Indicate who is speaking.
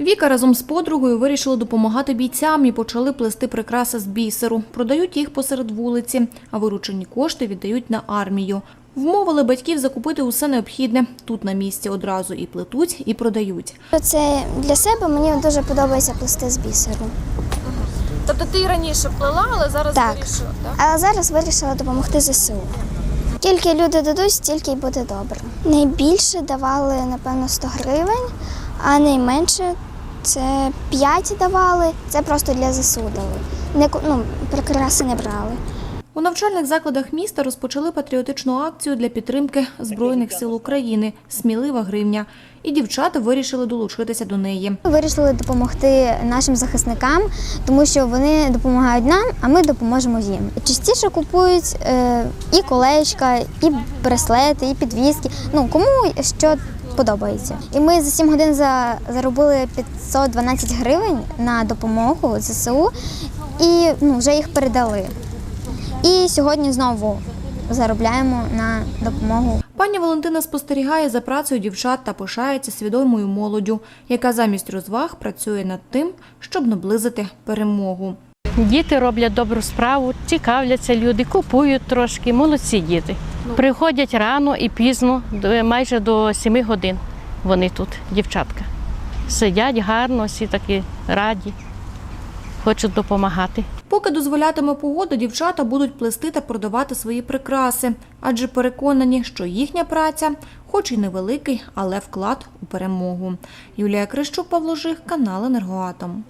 Speaker 1: Віка разом з подругою вирішили допомагати бійцям і почали плести прикраси з бісеру. Продають їх посеред вулиці, а виручені кошти віддають на армію. Вмовили батьків закупити усе необхідне. Тут на місці одразу і плетуть, і продають.
Speaker 2: Це для себе мені дуже подобається плести з бісеру.
Speaker 3: Тобто ти раніше плела, але зараз
Speaker 2: Так.
Speaker 3: вирішила, так?
Speaker 2: А зараз вирішила допомогти ЗСУ. Скільки люди дадуть, стільки й буде добре. Найбільше давали, напевно, 100 гривень, а найменше це 5 давали. Це просто для ЗСУ дали. Не, ну, прикраси не брали.
Speaker 1: У навчальних закладах міста розпочали патріотичну акцію для підтримки Збройних сил України Смілива гривня. І дівчата вирішили долучитися до неї.
Speaker 2: Вирішили допомогти нашим захисникам, тому що вони допомагають нам, а ми допоможемо їм. Частіше купують е, і колечка, і браслети, і підвіски. Ну кому що подобається. І ми за 7 годин за, заробили 512 гривень на допомогу ЗСУ і ну, вже їх передали. І сьогодні знову заробляємо на допомогу
Speaker 1: Пані Валентина спостерігає за працею дівчат та пишається свідомою молоддю, яка замість розваг працює над тим, щоб наблизити перемогу.
Speaker 4: Діти роблять добру справу, цікавляться люди, купують трошки, молодці діти. Приходять рано і пізно, майже до 7 годин. Вони тут, дівчатка. Сидять гарно, всі такі раді, хочуть допомагати.
Speaker 1: Поки дозволятиме погода, дівчата будуть плести та продавати свої прикраси, адже переконані, що їхня праця, хоч і невеликий, але вклад у перемогу. Юлія Крищук, Павло Жих, канал Енергоатом.